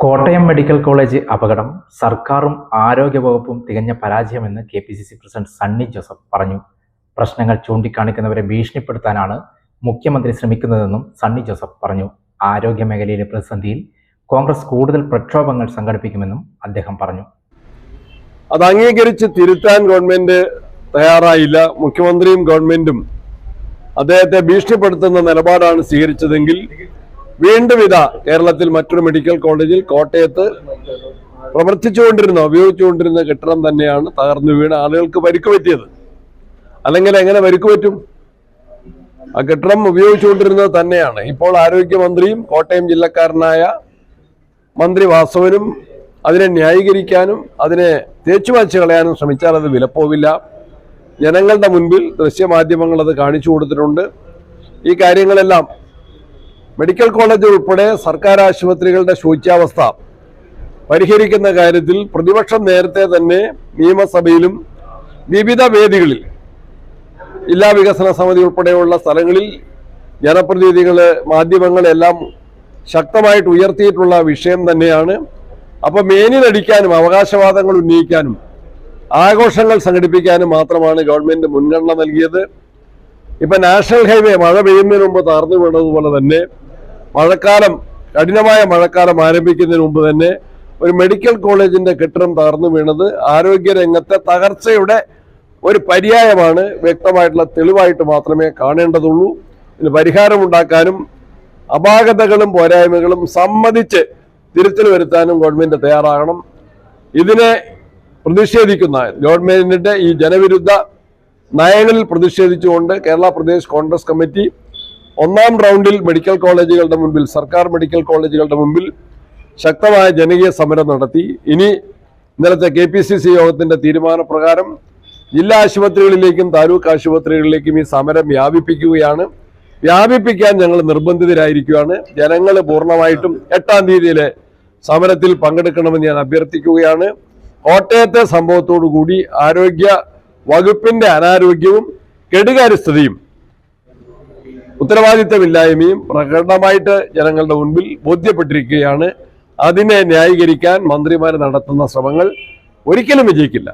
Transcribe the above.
Kottayam medical college അപകടം സർക്കാരും ആരോഗ്യവകുപ്പും തികഞ്ഞ പരാജയമെന്ന് K P C C president Sunny Joseph പറഞ്ഞു. പ്രശ്നങ്ങൾ ചൂണ്ടിക്കാണിക്കുന്നവരെ ഭീഷണിപ്പെടുത്താനാണ് മുഖ്യമന്ത്രി ശ്രമിക്കുന്നതെന്നും സണ്ണി ജോസഫ് പറഞ്ഞു. ആരോഗ്യ മേഖലയിലെ പ്രതിസന്ധിയിൽ കോൺഗ്രസ് കൂടുതൽ പ്രക്ഷോഭങ്ങൾ സംഘടിപ്പിക്കുമെന്നും അദ്ദേഹം പറഞ്ഞു. അത് അംഗീകരിച്ച് തിരുത്താൻ ഗവൺമെന്റ് തയ്യാറായില്ല. മുഖ്യമന്ത്രിയും ഗവൺമെന്റും അദ്ദേഹത്തെ ഭീഷണിപ്പെടുത്തുന്ന നിലപാടാണ് സ്വീകരിച്ചതെങ്കിൽ വീണ്ടും ഇതാ കേരളത്തിൽ മറ്റൊരു മെഡിക്കൽ കോളേജിൽ കോട്ടയത്ത് പ്രവർത്തിച്ചുകൊണ്ടിരുന്ന ഉപയോഗിച്ചുകൊണ്ടിരുന്ന കെട്ടിടം തന്നെയാണ് തകർന്നു വീണ് ആളുകൾക്ക് പരിക്ക് പറ്റിയത്. അല്ലെങ്കിൽ എങ്ങനെ പരിക്ക് പറ്റും? ആ കെട്ടിടം ഉപയോഗിച്ചുകൊണ്ടിരുന്നത് തന്നെയാണ്. ഇപ്പോൾ ആരോഗ്യമന്ത്രിയും കോട്ടയം ജില്ലക്കാരനായ മന്ത്രി വാസവനും അതിനെ ന്യായീകരിക്കാനും അതിനെ തേച്ചുമാച്ച് കളയാനും ശ്രമിച്ചാൽ അത് വിലപ്പോവില്ല. ജനങ്ങളുടെ മുൻപിൽ ദൃശ്യമാധ്യമങ്ങൾ അത് കാണിച്ചു കൊടുത്തിട്ടുണ്ട്. ഈ കാര്യങ്ങളെല്ലാം മെഡിക്കൽ കോളേജ് ഉൾപ്പെടെ സർക്കാർ ആശുപത്രികളുടെ ശൂച്യാവസ്ഥ. പരിഹരിക്കുന്ന കാര്യത്തിൽ പ്രതിപക്ഷം നേരത്തെ തന്നെ നിയമസഭയിലും വിവിധ വേദികളിൽ ജില്ലാ വികസന സമിതി ഉൾപ്പെടെയുള്ള സ്ഥലങ്ങളിൽ ജനപ്രതിനിധികൾ മാധ്യമങ്ങളെല്ലാം ശക്തമായിട്ട് ഉയർത്തിയിട്ടുള്ള വിഷയം തന്നെയാണ്. അപ്പൊ മേനിലടിക്കാനും അവകാശവാദങ്ങൾ ഉന്നയിക്കാനും ആഘോഷങ്ങൾ സംഘടിപ്പിക്കാനും മാത്രമാണ് ഗവൺമെന്റ് മുൻഗണന നൽകിയത്. ഇപ്പം നാഷണൽ ഹൈവേ മഴ പെയ്യുന്നതിന് മുമ്പ് വീണതുപോലെ തന്നെ മഴക്കാലം കഠിനമായ മഴക്കാലം ആരംഭിക്കുന്നതിന് മുമ്പ് തന്നെ ഒരു മെഡിക്കൽ കോളേജിന്റെ കെട്ടിടം തകർന്നു വീണത് ആരോഗ്യ രംഗത്തെ തകർച്ചയുടെ ഒരു പര്യായമാണ്. വ്യക്തമായിട്ടുള്ള തെളിവായിട്ട് മാത്രമേ കാണേണ്ടതുള്ളൂ. ഇതിന് പരിഹാരമുണ്ടാക്കാനും അപാകതകളും പോരായ്മകളും സമ്മതിച്ച് തിരുത്തൽ വരുത്താനും ഗവൺമെന്റ് തയ്യാറാകണം. ഇതിനെ പ്രതിഷേധിക്കുന്ന ഗവൺമെന്റിന്റെ ഈ ജനവിരുദ്ധ നയങ്ങളിൽ പ്രതിഷേധിച്ചുകൊണ്ട് കേരള പ്രദേശ് കോൺഗ്രസ് കമ്മിറ്റി ഒന്നാം റൗണ്ടിൽ മെഡിക്കൽ കോളേജുകളുടെ മുമ്പിൽ സർക്കാർ മെഡിക്കൽ കോളേജുകളുടെ മുമ്പിൽ ശക്തമായ ജനകീയ സമരം നടത്തി. ഇനി ഇന്നലത്തെ കെ പി സി സി യോഗത്തിന്റെ തീരുമാനപ്രകാരം ജില്ലാ ആശുപത്രികളിലേക്കും താലൂക്ക് ആശുപത്രികളിലേക്കും ഈ സമരം വ്യാപിപ്പിക്കുകയാണ്. വ്യാപിപ്പിക്കാൻ ഞങ്ങൾ നിർബന്ധിതരായിരിക്കുകയാണ്. ജനങ്ങൾ പൂർണമായിട്ടും എട്ടാം തീയതിയിലെ സമരത്തിൽ പങ്കെടുക്കണമെന്ന് ഞാൻ അഭ്യർത്ഥിക്കുകയാണ്. കോട്ടയത്തെ സംഭവത്തോടു കൂടി ആരോഗ്യ വകുപ്പിന്റെ അനാരോഗ്യവും കെടുകാര്യസ്ഥതയും ഉത്തരവാദിത്തമില്ലായ്മയും പ്രകടമായിട്ട് ജനങ്ങളുടെ മുൻപിൽ ബോധ്യപ്പെട്ടിരിക്കുകയാണ്. അതിനെ ന്യായീകരിക്കാൻ മന്ത്രിമാർ നടത്തുന്ന ശ്രമങ്ങൾ ഒരിക്കലും വിജയിക്കില്ല.